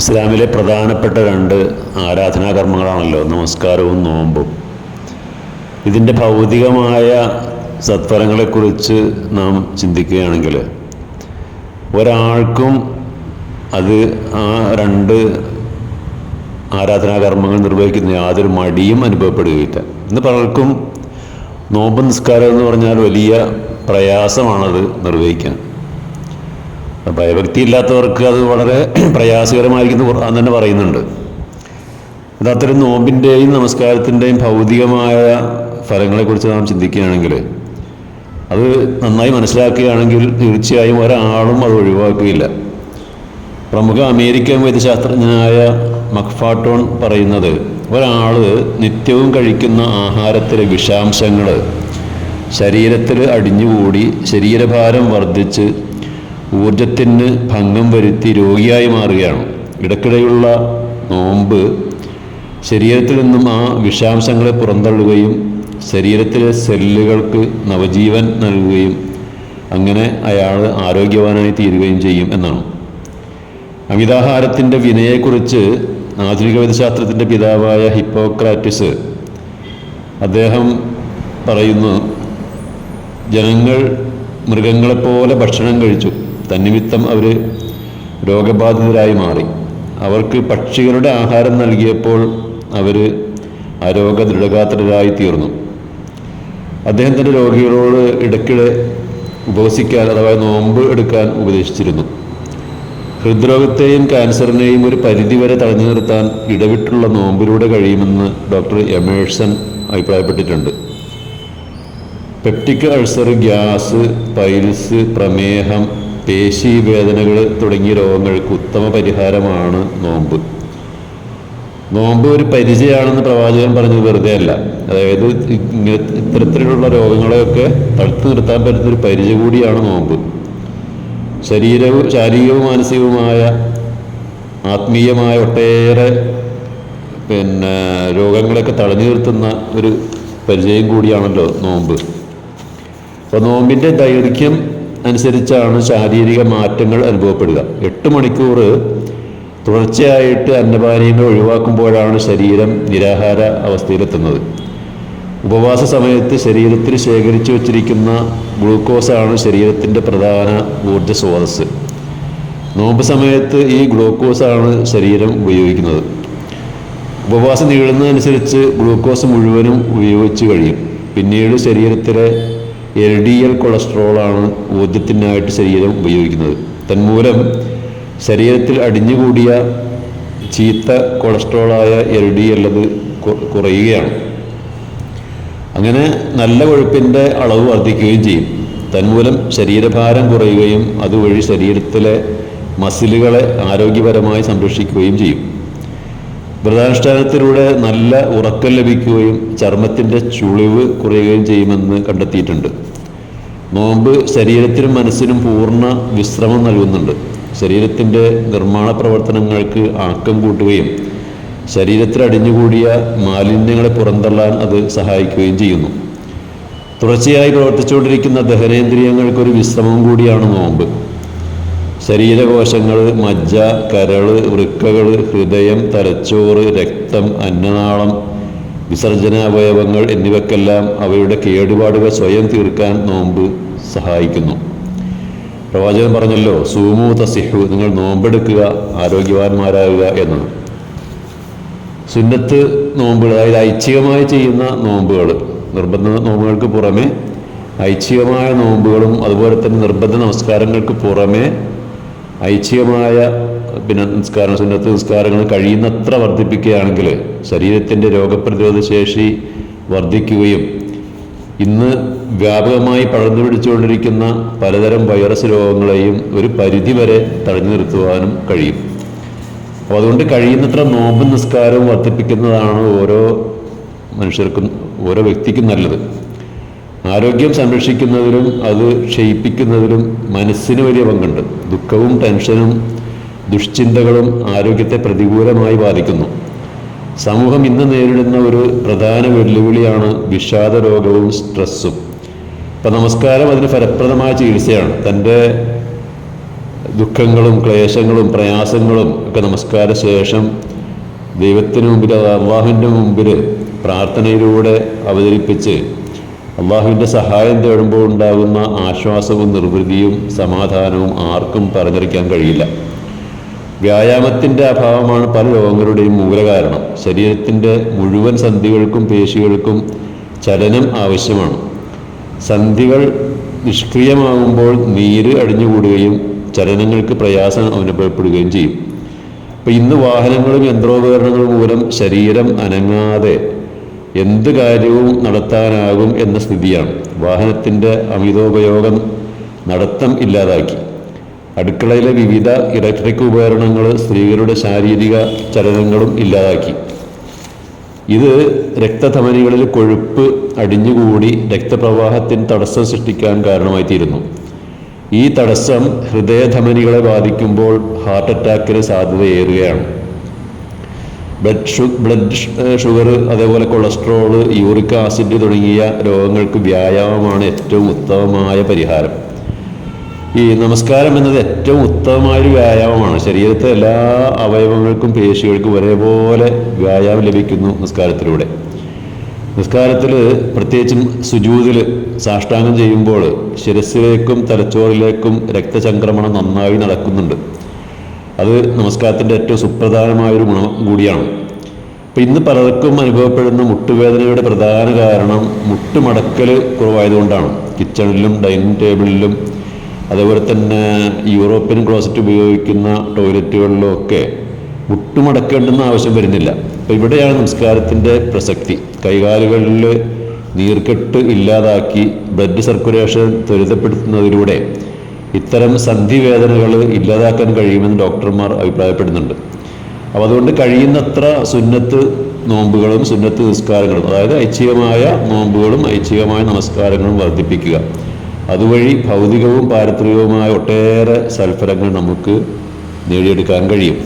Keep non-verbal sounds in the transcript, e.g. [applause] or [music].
ഇസ്ലാമിലെ പ്രധാനപ്പെട്ട രണ്ട് ആരാധനാകർമ്മങ്ങളാണല്ലോ നമസ്കാരവും നോമ്പും. ഇതിന്റെ ഭൗതികമായ സത്ഫലങ്ങളെക്കുറിച്ച് നാം ചിന്തിക്കുകയാണെങ്കിൽ ഒരാൾക്കും അത് ആ രണ്ട് ആരാധനാകർമ്മങ്ങൾ നിർവഹിക്കുന്ന യാതൊരു മടിയും അനുഭവപ്പെടുകയില്ല. ഇന്ന് പലർക്കും നോമ്പ് നിസ്കാരം എന്ന് പറഞ്ഞാൽ വലിയ പ്രയാസമാണത് നിർവഹിക്കാൻ. ഭയഭക്തി ഇല്ലാത്തവർക്ക് അത് വളരെ [clears throat] പ്രയാസകരമായിരിക്കുന്നു. ഖുർആൻ തന്നെ പറയുന്നുണ്ട്. അത് അത്തരം നോമ്പിന്റെയും നമസ്കാരത്തിന്റെയും ഭൗതികമായ ഫലങ്ങളെക്കുറിച്ച് നാം ചിന്തിക്കുകയാണെങ്കിൽ അത് നന്നായി മനസ്സിലാക്കുകയാണെങ്കിൽ തീർച്ചയായും ഒരാളും അത് ഒഴിവാക്കുകയില്ല. പ്രമുഖ അമേരിക്കൻ വൈദ്യശാസ്ത്രജ്ഞനായ മക്ഫാട്ടോൺ പറയുന്നത് ഒരാൾ നിത്യവും കഴിക്കുന്ന ആഹാരത്തിലെ വിഷാംശങ്ങൾ ശരീരത്തിൽ അടിഞ്ഞുകൂടി ശരീരഭാരം വർദ്ധിച്ച് ഊർജത്തിന് ഭംഗം വരുത്തി രോഗിയായി മാറുകയാണ്. ഇടയ്ക്കിടെയുള്ള നോമ്പ് ശരീരത്തിൽ നിന്നും ആ വിഷാംശങ്ങളെ പുറന്തള്ളുകയും ശരീരത്തിലെ സെല്ലുകൾക്ക് നവജീവൻ നൽകുകയും അങ്ങനെ അയാൾ ആരോഗ്യവാനായി തീരുകയും ചെയ്യും എന്നാണ്. അമിതാഹാരത്തിന്റെ വിനയെക്കുറിച്ച് ആധുനിക വൈദ്യശാസ്ത്രത്തിന്റെ പിതാവായ ഹിപ്പോക്രാറ്റിസ് അദ്ദേഹം പറയുന്നു ജനങ്ങൾ മൃഗങ്ങളെപ്പോലെ ഭക്ഷണം കഴിച്ചു. തന്നിമിത്തം അവർ രോഗബാധിതരായി മാറി. അവർക്ക് പക്ഷികളുടെ ആഹാരം നൽകിയപ്പോൾ അവർ അരോഗ ദൃഢഗാത്രരായി തീർന്നു. അദ്ദേഹം തന്റെ രോഗികളോട് ഇടയ്ക്കിടെ ഉപവസിക്കാൻ അഥവാ നോമ്പ് എടുക്കാൻ ഉപദേശിച്ചിരുന്നു. ഹൃദ്രോഗത്തെയും ക്യാൻസറിനെയും ഒരു പരിധിവരെ തടഞ്ഞു നിർത്താൻ ഇടവിട്ടുള്ള നോമ്പിലൂടെ കഴിയുമെന്ന് ഡോക്ടർ എമേഴ്സൺ അഭിപ്രായപ്പെട്ടിട്ടുണ്ട്. പെപ്റ്റിക് അൾസർ ഗ്യാസ് പൈൽസ് പ്രമേഹം പേശീവേദനകൾ തുടങ്ങിയ രോഗങ്ങൾക്ക് ഉത്തമ പരിഹാരമാണ് നോമ്പ്. നോമ്പ് ഒരു പരിചയമാണെന്ന് പ്രവാചകൻ പറഞ്ഞത് വെറുതെ അല്ല. അതായത് ഇങ്ങനെ ഇത്തരത്തിലുള്ള രോഗങ്ങളെയൊക്കെ തടുത്തു നിർത്താൻ പറ്റുന്ന ഒരു പരിചയ കൂടിയാണ് നോമ്പ്. ശരീരവും ശാരീരികവും മാനസികവുമായ ആത്മീയമായ ഒട്ടേറെ പിന്നെ രോഗങ്ങളൊക്കെ തടഞ്ഞു നിർത്തുന്ന ഒരു പരിചയം കൂടിയാണല്ലോ നോമ്പ്. അപ്പോൾ നോമ്പിന്റെ ദൈർഘ്യം അനുസരിച്ചാണ് ശാരീരിക മാറ്റങ്ങൾ അനുഭവപ്പെടുക. എട്ട് മണിക്കൂർ തുടർച്ചയായിട്ട് അന്നപാനീയങ്ങൾ ഒഴിവാക്കുമ്പോഴാണ് ശരീരം നിരാഹാര അവസ്ഥയിലെത്തുന്നത്. ഉപവാസ സമയത്ത് ശരീരത്തിൽ ശേഖരിച്ചു വച്ചിരിക്കുന്ന ഗ്ലൂക്കോസാണ് ശരീരത്തിന്റെ പ്രധാന ഊർജ സ്രോതസ് നോമ്പ് സമയത്ത് ഈ ഗ്ലൂക്കോസാണ് ശരീരം ഉപയോഗിക്കുന്നത്. ഉപവാസം നീളുന്നതനുസരിച്ച് ഗ്ലൂക്കോസ് മുഴുവനും ഉപയോഗിച്ച് കഴിയും. പിന്നീട് ശരീരത്തിലെ എൽ ഡി എൽ കൊളസ്ട്രോളാണ് ഊർജത്തിനായിട്ട് ശരീരം ഉപയോഗിക്കുന്നത്. തന്മൂലം ശരീരത്തിൽ അടിഞ്ഞുകൂടിയ ചീത്ത കൊളസ്ട്രോളായ എൽ ഡി എൽ അത് കുറയുകയാണ്. അങ്ങനെ നല്ല കൊഴുപ്പിന്റെ അളവ് വർദ്ധിക്കുകയും ചെയ്യും. തന്മൂലം ശരീരഭാരം കുറയുകയും അതുവഴി ശരീരത്തിലെ മസിലുകളെ ആരോഗ്യപരമായി സംരക്ഷിക്കുകയും ചെയ്യും. വ്രതാനുഷ്ഠാനത്തിലൂടെ നല്ല ഉറക്കം ലഭിക്കുകയും ചർമ്മത്തിന്റെ ചുളിവ് കുറയുകയും ചെയ്യുമെന്ന് കണ്ടെത്തിയിട്ടുണ്ട്. നോമ്പ് ശരീരത്തിനും മനസ്സിനും പൂർണ വിശ്രമം നൽകുന്നുണ്ട്. ശരീരത്തിന്റെ നിർമ്മാണ പ്രവർത്തനങ്ങൾക്ക് ആക്കം കൂട്ടുകയും ശരീരത്തിൽ അടിഞ്ഞുകൂടിയ മാലിന്യങ്ങളെ പുറന്തള്ളാൻ അത് സഹായിക്കുകയും ചെയ്യുന്നു. തുടർച്ചയായി പ്രവർത്തിച്ചുകൊണ്ടിരിക്കുന്ന ദഹനേന്ദ്രിയങ്ങൾക്കൊരു വിശ്രമം കൂടിയാണ് നോമ്പ്. ശരീരകോശങ്ങൾ മജ്ജ കരൾ വൃക്കകൾ ഹൃദയം തലച്ചോറ് രക്തം അന്നനാളം വിസർജന അവയവങ്ങൾ എന്നിവക്കെല്ലാം അവയുടെ കേടുപാടുകൾ സ്വയം തീർക്കാൻ നോമ്പ് സഹായിക്കുന്നു. പ്രവാചകൻ പറഞ്ഞല്ലോ സൂമു തസിഹു നിങ്ങൾ നോമ്പെടുക്കുക ആരോഗ്യവാന്മാരാകുക എന്നത്. സുന്നത്ത് നോമ്പുകൾ അതായത് ഐച്ഛികമായി ചെയ്യുന്ന നോമ്പുകൾ നിർബന്ധ നോമ്പുകൾക്ക് പുറമെ ഐച്ഛികമായ നോമ്പുകളും അതുപോലെ തന്നെ നിർബന്ധ നമസ്കാരങ്ങൾക്ക് പുറമെ ഐച്ഛികമായ പിന്നെ നിസ്കാര സുന്നത്ത് നിസ്കാരങ്ങൾ കഴിയുന്നത്ര വർദ്ധിപ്പിക്കുകയാണെങ്കിൽ ശരീരത്തിന്റെ രോഗപ്രതിരോധ ശേഷി വർദ്ധിക്കുകയും ഇന്ന് വ്യാപകമായി പടർന്നു പിടിച്ചുകൊണ്ടിരിക്കുന്ന പലതരം വൈറസ് രോഗങ്ങളെയും ഒരു പരിധിവരെ തടഞ്ഞു നിർത്തുവാനും കഴിയും. അപ്പോൾ അതുകൊണ്ട് കഴിയുന്നത്ര നോമ്പ് നിസ്കാരവും വർദ്ധിപ്പിക്കുന്നതാണ് ഓരോ മനുഷ്യർക്കും ഓരോ വ്യക്തിക്കും നല്ലത്. ആരോഗ്യം സംരക്ഷിക്കുന്നതിലും അത് ക്ഷയിപ്പിക്കുന്നതിലും മനസ്സിന് വലിയ പങ്കുണ്ട്. ദുഃഖവും ടെൻഷനും ദുഷ്ചിന്തകളും ആരോഗ്യത്തെ പ്രതികൂലമായി ബാധിക്കുന്നു. സമൂഹം ഇന്ന് നേരിടുന്ന ഒരു പ്രധാന വെല്ലുവിളിയാണ് വിഷാദ രോഗവും സ്ട്രെസ്സും. ഇപ്പം നമസ്കാരം അതിന് ഫലപ്രദമായ ചികിത്സയാണ്. തന്റെ ദുഃഖങ്ങളും ക്ലേശങ്ങളും പ്രയാസങ്ങളും ഒക്കെ നമസ്കാര ശേഷം ദൈവത്തിന് മുമ്പിൽ അള്ളാഹുവിന്റെ മുമ്പിൽ പ്രാർത്ഥനയിലൂടെ അവതരിപ്പിച്ച് അള്ളാഹുവിന്റെ സഹായം തേടുമ്പോൾ ഉണ്ടാകുന്ന ആശ്വാസവും നിർവൃതിയും സമാധാനവും ആർക്കും പറഞ്ഞറിയിക്കാൻ കഴിയില്ല. വ്യായാമത്തിന്റെ അഭാവമാണ് പല രോഗങ്ങളുടെയും മൂലകാരണം. ശരീരത്തിന്റെ മുഴുവൻ സന്ധികൾക്കും പേശികൾക്കും ചലനം ആവശ്യമാണ്. സന്ധികൾ നിഷ്ക്രിയമാകുമ്പോൾ നീര് അടിഞ്ഞുകൂടുകയും ചലനങ്ങൾക്ക് പ്രയാസം അനുഭവപ്പെടുകയും ചെയ്യും. അപ്പോൾ ഇന്ന് വാഹനങ്ങളും യന്ത്രോപകരണങ്ങളും മൂലം ശരീരം അനങ്ങാതെ എന്ത് കാര്യവും നടത്താനാകും എന്ന സ്ഥിതിയാണ്. വാഹനത്തിന്റെ അമിതോപയോഗം നടത്തം ഇല്ലാതാക്കി. അടുക്കളയിലെ വിവിധ ഇലക്ട്രിക് ഉപകരണങ്ങൾ സ്ത്രീകളുടെ ശാരീരിക ചലനങ്ങളും ഇല്ലാതാക്കി. ഇത് രക്തധമനികളിൽ കൊഴുപ്പ് അടിഞ്ഞുകൂടി രക്തപ്രവാഹത്തിന് തടസ്സം സൃഷ്ടിക്കാൻ കാരണമായി തീരുന്നു ഈ തടസ്സം ഹൃദയധമനികളെ ബാധിക്കുമ്പോൾ ഹാർട്ട് അറ്റാക്കിന് സാധ്യതയേറുകയാണ്. ബ്ലഡ് ഷു ബ്ലഡ് ഷുഗർ അതേപോലെ കൊളസ്ട്രോൾ യൂറിക് ആസിഡ് തുടങ്ങിയ രോഗങ്ങൾക്ക് വ്യായാമമാണ് ഏറ്റവും ഉത്തമമായ പരിഹാരം. ഈ നമസ്കാരം എന്നത് ഏറ്റവും ഉത്തമമായൊരു വ്യായാമമാണ്. ശരീരത്തെ എല്ലാ അവയവങ്ങൾക്കും പേശികൾക്കും ഒരേപോലെ വ്യായാമം ലഭിക്കുന്നു നിസ്കാരത്തിലൂടെ. നിസ്കാരത്തിൽ പ്രത്യേകിച്ചും സുജൂതിൽ സാഷ്ടാംഗം ചെയ്യുമ്പോൾ ശിരസിലേക്കും തലച്ചോറിലേക്കും രക്തചംക്രമണം നന്നായി നടക്കുന്നുണ്ട്. അത് നമസ്കാരത്തിന്റെ ഏറ്റവും സുപ്രധാനമായൊരു ഗുണം കൂടിയാണ്. അപ്പം ഇന്ന് പലർക്കും അനുഭവപ്പെടുന്ന മുട്ടുവേദനയുടെ പ്രധാന കാരണം മുട്ടുമടക്കൽ കുറവായതുകൊണ്ടാണ്. കിച്ചണിലും ഡൈനിങ് ടേബിളിലും അതേപോലെ തന്നെ യൂറോപ്യൻ ക്ലോസറ്റ് ഉപയോഗിക്കുന്ന ടോയ്ലറ്റുകളിലും ഒക്കെ മുട്ടുമടക്കേണ്ടെന്ന് ആവശ്യം വരുന്നില്ല. അപ്പം ഇവിടെയാണ് നമസ്കാരത്തിന്റെ പ്രസക്തി. കൈകാലുകളിൽ നീർക്കെട്ട് ഇല്ലാതാക്കി ബ്ലഡ് സർക്കുലേഷൻ ത്വരിതപ്പെടുത്തുന്നതിലൂടെ ഇത്തരം സന്ധിവേദനകൾ ഇല്ലാതാക്കാൻ കഴിയുമെന്ന് ഡോക്ടർമാർ അഭിപ്രായപ്പെടുന്നുണ്ട്. അപ്പോൾ അതുകൊണ്ട് കഴിയുന്നത്ര സുന്നത്ത് നോമ്പുകളും സുന്നത്ത് നിസ്കാരങ്ങളും അതായത് ഐച്ഛികമായ നോമ്പുകളും ഐച്ഛികമായ നമസ്കാരങ്ങളും വർദ്ധിപ്പിക്കുക. അതുവഴി ഭൗതികവും പാരത്രികവുമായ ഒട്ടേറെ സൽഫലങ്ങൾ നമുക്ക് നേടിയെടുക്കാൻ കഴിയും.